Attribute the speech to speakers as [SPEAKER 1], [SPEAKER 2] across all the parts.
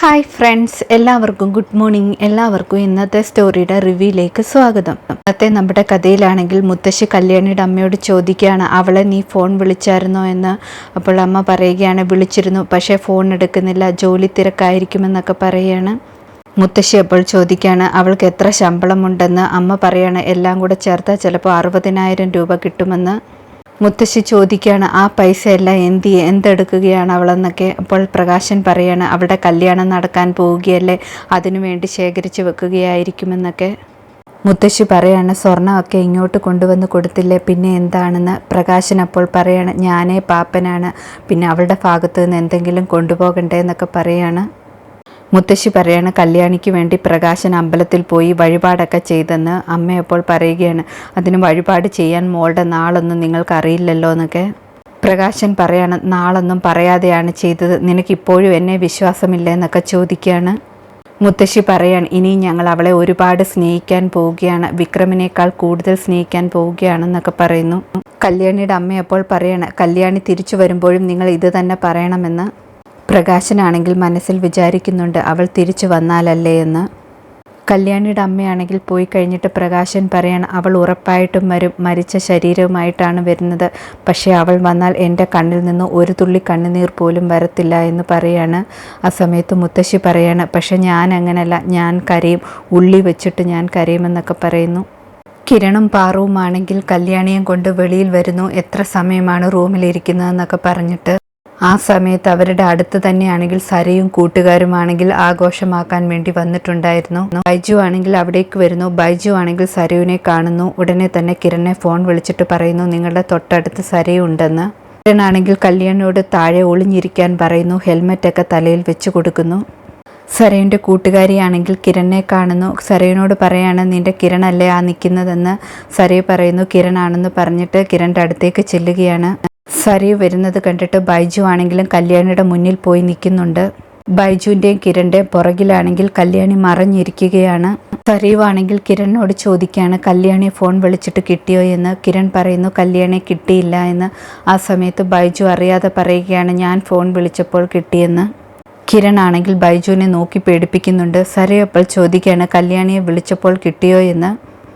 [SPEAKER 1] Hi friends എല്ലാവർക്കും good morning. എല്ലാവർക്കും ഇന്നത്തെ സ്റ്റോറിയുടെ റിവ്യൂയിലേക്ക് സ്വാഗതം. ഇന്നത്തെ നമ്മുടെ കഥയിലാണെങ്കിൽ മുത്തശ്ശി കല്യാണിയുടെ അമ്മയോട് ചോദിക്കുകയാണ് അവളെ നീ ഫോൺ വിളിച്ചായിരുന്നോ എന്ന്? അപ്പോൾ അമ്മ പറയുകയാണ് വിളിച്ചിരുന്നു പക്ഷേ ഫോൺ എടുക്കുന്നില്ല ജോലി തിരക്കായിരിക്കുമെന്നൊക്കെ പറയുകയാണ് മുത്തശ്ശി അപ്പോൾ ചോദിക്കുകയാണ് അവൾക്ക് എത്ര ശമ്പളമുണ്ടെന്ന്? അമ്മ പറയാണ് എല്ലാം കൂടെ ചേർത്താൽ ചിലപ്പോൾ അറുപതിനായിരം രൂപ കിട്ടുമെന്ന്. മുത്തശ്ശി ചോദിക്കുകയാണ് ആ പൈസ എല്ലാം എന്ത് എന്തെടുക്കുകയാണ് അവളെന്നൊക്കെ? അപ്പോൾ പ്രകാശൻ പറയാണ് അവളുടെ കല്യാണം നടക്കാൻ പോവുകയല്ലേ അതിനുവേണ്ടി ശേഖരിച്ച് വെക്കുകയായിരിക്കുമെന്നൊക്കെ. മുത്തശ്ശി പറയാണ് സ്വർണമൊക്കെ ഇങ്ങോട്ട് കൊണ്ടുവന്ന് കൊടുത്തില്ലേ പിന്നെ എന്താണെന്ന്? പ്രകാശൻ അപ്പോൾ പറയാണ് ഞാനേ പാപ്പനാണ് പിന്നെ അവളുടെ ഭാഗത്തു നിന്ന് എന്തെങ്കിലും കൊണ്ടുപോകണ്ടേ എന്നൊക്കെ പറയാണ്. മുത്തശ്ശി പറയാണ് കല്യാണിക്ക് വേണ്ടി പ്രകാശൻ അമ്പലത്തിൽ പോയി വഴിപാടൊക്കെ ചെയ്തെന്ന് അമ്മയപ്പോൾ പറയുകയാണ്. അതിന് വഴിപാട് ചെയ്യാൻ മോളുടെ നാളൊന്നും നിങ്ങൾക്ക് അറിയില്ലല്ലോ എന്നൊക്കെ പ്രകാശൻ പറയാണ്. നാളൊന്നും പറയാതെയാണ് ചെയ്തത്. നിനക്കിപ്പോഴും എന്നെ വിശ്വാസമില്ല എന്നൊക്കെ ചോദിക്കുകയാണ്. മുത്തശ്ശി പറയാൻ ഇനി ഞങ്ങൾ അവളെ ഒരുപാട് സ്നേഹിക്കാൻ പോവുകയാണ്. വിക്രമിനേക്കാൾ കൂടുതൽ സ്നേഹിക്കാൻ പോവുകയാണെന്നൊക്കെ പറയുന്നു. കല്യാണിയുടെ അമ്മയപ്പോൾ പറയാണ് കല്യാണി തിരിച്ചു വരുമ്പോഴും നിങ്ങൾ ഇത് തന്നെ പറയണമെന്ന് പ്രകാശനാണെങ്കിൽ മനസ്സിൽ വിചാരിക്കുന്നുണ്ട് അവൾ തിരിച്ചു വന്നാലല്ലേ എന്ന്. കല്യാണിയുടെ അമ്മയാണെങ്കിൽ പോയി കഴിഞ്ഞിട്ട് പ്രകാശൻ പറയണം അവൾ ഉറപ്പായിട്ടും വരും. മരിച്ച ശരീരവുമായിട്ടാണ് വരുന്നത്. പക്ഷേ അവൾ വന്നാൽ എന്റെ കണ്ണിൽ നിന്ന് ഒരു തുള്ളി കണ്ണുനീർ പോലും വരത്തില്ല എന്ന് പറയാണ്. ആ സമയത്ത് മുത്തശ്ശി പറയാണ് പക്ഷേ ഞാൻ അങ്ങനല്ല. ഞാൻ കരയും. ഉള്ളി വെച്ചിട്ട് ഞാൻ കരയുമെന്നൊക്കെ പറയുന്നു. കിരണും പാറുവുമാണെങ്കിൽ കല്യാണിയും കൊണ്ട് വെളിയിൽ വരുന്നു. എത്ര സമയമാണ് റൂമിലിരിക്കുന്നതെന്നൊക്കെ പറഞ്ഞിട്ട് ആ സമയത്ത് അവരുടെ അടുത്ത് തന്നെയാണെങ്കിൽ സരയും കൂട്ടുകാരുമാണെങ്കിൽ ആഘോഷമാക്കാൻ വേണ്ടി വന്നിട്ടുണ്ടായിരുന്നു. ബൈജു ആണെങ്കിൽ അവിടേക്ക് വരുന്നു. ബൈജു ആണെങ്കിൽ സരയുവിനെ കാണുന്നു. ഉടനെ തന്നെ കിരണിനെ ഫോൺ വിളിച്ചിട്ട് പറയുന്നു നിങ്ങളുടെ തൊട്ടടുത്ത് സരയുണ്ടെന്ന്. കിരണാണെങ്കിൽ കല്യാണിയോട് താഴെ ഒളിഞ്ഞിരിക്കാൻ പറയുന്നു ഹെൽമെറ്റൊക്കെ തലയിൽ വെച്ച് കൊടുക്കുന്നു. സരയുടെ കൂട്ടുകാരിയാണെങ്കിൽ കിരണിനെ കാണുന്നു. സരയനോട് പറയാണ് നിന്റെ കിരണല്ലേ ആ നിൽക്കുന്നതെന്ന് സരയ പറയുന്നു കിരണാണെന്ന് പറഞ്ഞിട്ട് കിരണിന്റെ അടുത്തേക്ക് ചെല്ലുകയാണ്. സരയു വരുന്നത് കണ്ടിട്ട് ബൈജു ആണെങ്കിലും കല്യാണിയുടെ മുന്നിൽ പോയി നിൽക്കുന്നുണ്ട്. ബൈജുവിന്റെയും കിരണിന്റെയും പുറകിലാണെങ്കിൽ കല്യാണി മറഞ്ഞിരിക്കുകയാണ്. സരീവാണെങ്കിൽ കിരണിനോട് ചോദിക്കുകയാണ് കല്യാണി ഫോൺ വിളിച്ചിട്ട് കിട്ടിയോ എന്ന്? കിരൺ പറയുന്നു കല്യാണി കിട്ടിയില്ല എന്ന്. ആ സമയത്ത് ബൈജു അറിയാതെ പറയുകയാണ് ഞാൻ ഫോൺ വിളിച്ചപ്പോൾ കിട്ടിയെന്ന്. കിരൺ ആണെങ്കിൽ ബൈജുവിനെ നോക്കി പേടിപ്പിക്കുന്നുണ്ട്. സരി അപ്പോൾ ചോദിക്കുകയാണ് കല്യാണിയെ വിളിച്ചപ്പോൾ കിട്ടിയോ എന്ന്?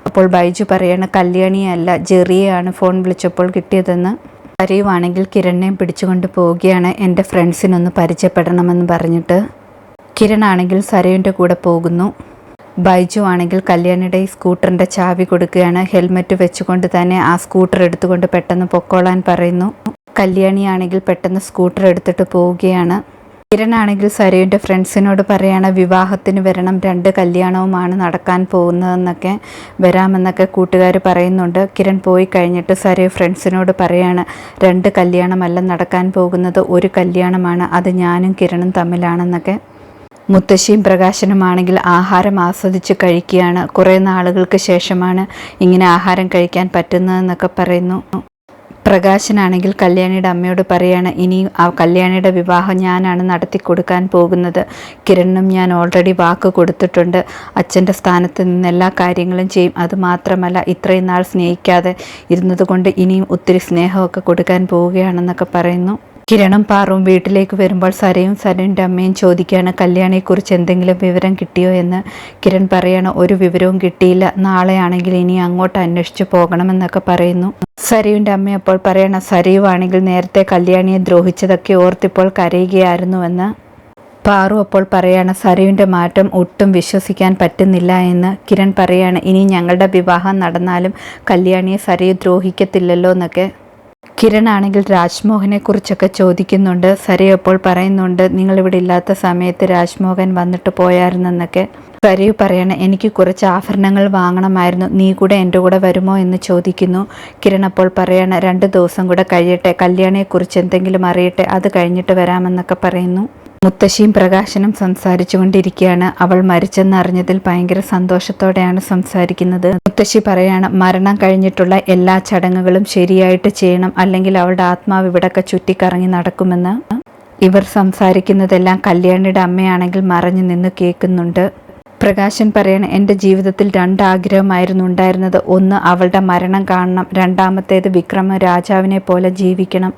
[SPEAKER 1] അപ്പോൾ ബൈജു പറയാണ് കല്യാണിയല്ല ജെറിയെയാണ് ഫോൺ വിളിച്ചപ്പോൾ കിട്ടിയതെന്ന്. കരയുവാണെങ്കിൽ കിരണിനെ പിടിച്ചുകൊണ്ട് പോവുകയാണ് എന്റെ ഫ്രണ്ട്സിനൊന്ന് പരിചയപ്പെടണമെന്ന് പറഞ്ഞിട്ട്. കിരൺ ആണെങ്കിൽ സരയുന്റെ കൂടെ പോകുന്നു. ബൈജു ആണെങ്കിൽ കല്യാണിയുടെ ഈ സ്കൂട്ടറിന്റെ ചാവി കൊടുക്കുകയാണ്. ഹെൽമെറ്റ് വെച്ചുകൊണ്ട് തന്നെ ആ സ്കൂട്ടർ എടുത്തുകൊണ്ട് പെട്ടെന്ന് പൊക്കോളാൻ പറയുന്നു. കല്യാണിയാണെങ്കിൽ പെട്ടെന്ന് സ്കൂട്ടർ എടുത്തിട്ട് പോവുകയാണ്. കിരണാണെങ്കിൽ സരയുന്റെ ഫ്രണ്ട്സിനോട് പറയാണ് വിവാഹത്തിന് വരണം രണ്ട് കല്യാണവുമാണ് നടക്കാൻ പോകുന്നതെന്നൊക്കെ വരാമെന്നൊക്കെ കൂട്ടുകാർ പറയുന്നുണ്ട്. കിരൺ പോയി കഴിഞ്ഞിട്ട് സരയു ഫ്രണ്ട്സിനോട് പറയാണ് രണ്ട് കല്യാണമല്ല നടക്കാൻ പോകുന്നത് ഒരു കല്യാണമാണ്. അത് ഞാനും കിരണും തമ്മിലാണെന്നൊക്കെ മുത്തശ്ശിയും പ്രകാശനുമാണെങ്കിൽ ആഹാരം ആസ്വദിച്ച് കഴിക്കുകയാണ്. കുറേ നാളുകൾക്ക് ശേഷമാണ് ഇങ്ങനെ ആഹാരം കഴിക്കാൻ പറ്റുന്നതെന്നൊക്കെ പറയുന്നു. പ്രകാശനാണെങ്കിൽ കല്യാണിയുടെ അമ്മയോട് പറയാണ് ഇനി ആ കല്യാണിയുടെ വിവാഹം ഞാനാണ് നടത്തി കൊടുക്കാൻ പോകുന്നത്. കിരണിനും ഞാൻ ഓൾറെഡി വാക്ക് കൊടുത്തിട്ടുണ്ട്. അച്ഛന്റെ സ്ഥാനത്ത് നിന്ന് എല്ലാ കാര്യങ്ങളും ചെയ്യും. അതുമാത്രമല്ല ഇത്രയും നാൾ സ്നേഹിക്കാതെ ഇരുന്നതുകൊണ്ട് ഇനിയും ഒത്തിരി സ്നേഹമൊക്കെ കൊടുക്കാൻ പോവുകയാണെന്നൊക്കെ പറയുന്നു. കിരണും പാറും വീട്ടിലേക്ക് വരുമ്പോൾ സരയും സരയുടെ അമ്മയും ചോദിക്കുകയാണ് കല്യാണിയെക്കുറിച്ച് എന്തെങ്കിലും വിവരം കിട്ടിയോ? എന്ന് കിരൺ പറയാണ് ഒരു വിവരവും കിട്ടിയില്ല. നാളെയാണെങ്കിൽ ഇനി അങ്ങോട്ട് അന്വേഷിച്ച് പോകണമെന്നൊക്കെ പറയുന്നു. സരയുടെ അമ്മ അപ്പോൾ പറയണ സരയുവാണെങ്കിൽ നേരത്തെ കല്യാണിയെ ദ്രോഹിച്ചതൊക്കെ ഓർത്തിപ്പോൾ കരയുകയായിരുന്നുവെന്ന്. പാറു അപ്പോൾ പറയാണ് സരയുടെ മാറ്റം ഒട്ടും വിശ്വസിക്കാൻ പറ്റുന്നില്ല എന്ന്. കിരൺ പറയാണ് ഇനി ഞങ്ങളുടെ വിവാഹം നടന്നാലും കല്യാണിയെ സരയു ദ്രോഹിക്കത്തില്ലല്ലോ എന്നൊക്കെ. കിരൺ ആണെങ്കിൽ രാജ്മോഹനെ കുറിച്ചൊക്കെ ചോദിക്കുന്നുണ്ട്. സരയു അപ്പോൾ പറയുന്നുണ്ട് നിങ്ങളിവിടെ ഇല്ലാത്ത സമയത്ത് രാജ്മോഹൻ വന്നിട്ട് പോയായിരുന്നെന്നൊക്കെ. സരയു പറയണേ എനിക്ക് കുറച്ച് ആഭരണങ്ങൾ വാങ്ങണമായിരുന്നു. നീ കൂടെ എന്റെ കൂടെ വരുമോ എന്ന് ചോദിക്കുന്നു. കിരൺ അപ്പോൾ പറയണ രണ്ട് ദിവസം കൂടെ കഴിയട്ടെ. കല്യാണിയെക്കുറിച്ച് എന്തെങ്കിലും അറിയട്ടെ. അത് കഴിഞ്ഞിട്ട് വരാമെന്നൊക്കെ പറയുന്നു. മുത്തശ്ശിയും പ്രകാശനും സംസാരിച്ചു കൊണ്ടിരിക്കുകയാണ് അവൾ മരിച്ചെന്നറിഞ്ഞതിൽ ഭയങ്കര സന്തോഷത്തോടെയാണ് സംസാരിക്കുന്നത്. മുത്തശ്ശി പറയാണ് മരണം കഴിഞ്ഞിട്ടുള്ള എല്ലാ ചടങ്ങുകളും ശരിയായിട്ട് ചെയ്യണം. അല്ലെങ്കിൽ അവളുടെ ആത്മാവ് ഇവിടൊക്കെ ചുറ്റിക്കറങ്ങി നടക്കുമെന്ന്. ഇവർ സംസാരിക്കുന്നതെല്ലാം കല്യാണിയുടെ അമ്മയാണെങ്കിൽ മറഞ്ഞു നിന്ന് കേൾക്കുന്നുണ്ട്. പ്രകാശൻ പറയണ എന്റെ ജീവിതത്തിൽ രണ്ടാഗ്രഹമായിരുന്നു ഉണ്ടായിരുന്നത്. ഒന്ന് അവളുടെ മരണം കാണണം. രണ്ടാമത്തേത് വിക്രമ രാജാവിനെ പോലെ ജീവിക്കണം.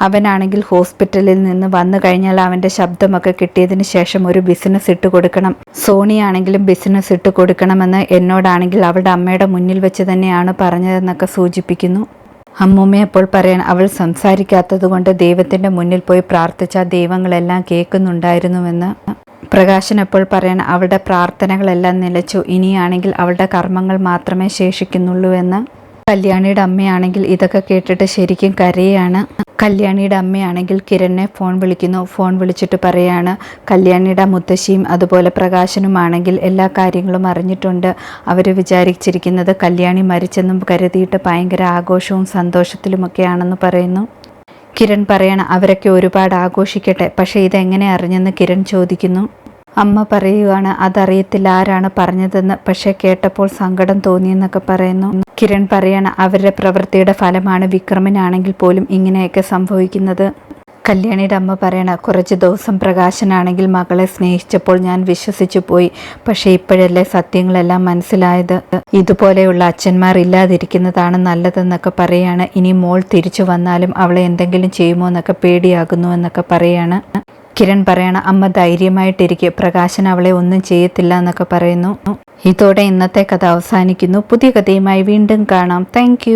[SPEAKER 1] അവനാണെങ്കിൽ ഹോസ്പിറ്റലിൽ നിന്ന് വന്നു കഴിഞ്ഞാൽ അവന്റെ ശബ്ദമൊക്കെ കിട്ടിയതിന് ശേഷം ഒരു ബിസിനസ് ഇട്ട് കൊടുക്കണം. സോണിയാണെങ്കിലും ബിസിനസ് ഇട്ട് കൊടുക്കണമെന്ന് എന്നോടാണെങ്കിൽ അവളുടെ അമ്മയുടെ മുന്നിൽ വെച്ച് തന്നെയാണ് പറഞ്ഞതെന്നൊക്കെ സൂചിപ്പിക്കുന്നു. അമ്മൂമ്മ അപ്പോൾ പറയാൻ അവൾ സംസാരിക്കാത്തത് കൊണ്ട് ദൈവത്തിന്റെ മുന്നിൽ പോയി പ്രാർത്ഥിച്ച ദൈവങ്ങളെല്ലാം കേൾക്കുന്നുണ്ടായിരുന്നുവെന്ന് പ്രകാശൻ അപ്പോൾ പറയാൻ അവളുടെ പ്രാർത്ഥനകളെല്ലാം നിലച്ചു. ഇനിയാണെങ്കിൽ അവളുടെ കർമ്മങ്ങൾ മാത്രമേ ശേഷിക്കുന്നുള്ളൂ എന്ന് കല്യാണിയുടെ അമ്മയാണെങ്കിൽ ഇതൊക്കെ കേട്ടിട്ട് ശരിക്കും കരയാണ്. കല്യാണിയുടെ അമ്മയാണെങ്കിൽ കിരണിനെ ഫോൺ വിളിക്കുന്നു. ഫോൺ വിളിച്ചിട്ട് പറയാണ് കല്യാണിയുടെ മുത്തശ്ശിയും അതുപോലെ പ്രകാശനുമാണെങ്കിൽ എല്ലാ കാര്യങ്ങളും അറിഞ്ഞിട്ടുണ്ട്. അവർ വിചാരിച്ചിരിക്കുന്നത് കല്യാണി മരിച്ചെന്നും കരുതിയിട്ട് ഭയങ്കര ആഘോഷവും സന്തോഷത്തിലുമൊക്കെയാണെന്ന് പറയുന്നു. കിരൺ പറയണം അവരൊക്കെ ഒരുപാട് ആഘോഷിക്കട്ടെ. പക്ഷേ ഇതെങ്ങനെ അറിഞ്ഞെന്ന് കിരൺ ചോദിക്കുന്നു. അമ്മ പറയുകയാണ് അതറിയത്തില്ല ആരാണ് പറഞ്ഞതെന്ന്. പക്ഷെ കേട്ടപ്പോൾ സങ്കടം തോന്നിയെന്നൊക്കെ പറയുന്നു. കിരൺ പറയാണ് അവരുടെ പ്രവൃത്തിയുടെ ഫലമാണ് വിക്രമനാണെങ്കിൽ പോലും ഇങ്ങനെയൊക്കെ സംഭവിക്കുന്നത്. കല്യാണിയുടെ അമ്മ പറയണ കുറച്ച് ദിവസം പ്രകാശനാണെങ്കിൽ മകളെ സ്നേഹിച്ചപ്പോൾ ഞാൻ വിശ്വസിച്ചു പോയി. പക്ഷേ ഇപ്പോഴല്ലേ സത്യങ്ങളെല്ലാം മനസ്സിലായത്. ഇതുപോലെയുള്ള അച്ഛന്മാർ ഇല്ലാതിരിക്കുന്നതാണ് നല്ലതെന്നൊക്കെ പറയാണ്. ഇനി മോൾ തിരിച്ചു വന്നാലും അവളെ എന്തെങ്കിലും ചെയ്യുമോ എന്നൊക്കെ പേടിയാകുന്നു എന്നൊക്കെ പറയാണ്. കിരൺ പറയണ അമ്മ ധൈര്യമായിട്ടിരിക്കെ പ്രകാശൻ അവളെ ഒന്നും ചെയ്യത്തില്ല എന്നൊക്കെ പറയുന്നു. ഇതോടെ ഇന്നത്തെ കഥ അവസാനിക്കുന്നു. പുതിയ കഥയുമായി വീണ്ടും കാണാം. താങ്ക്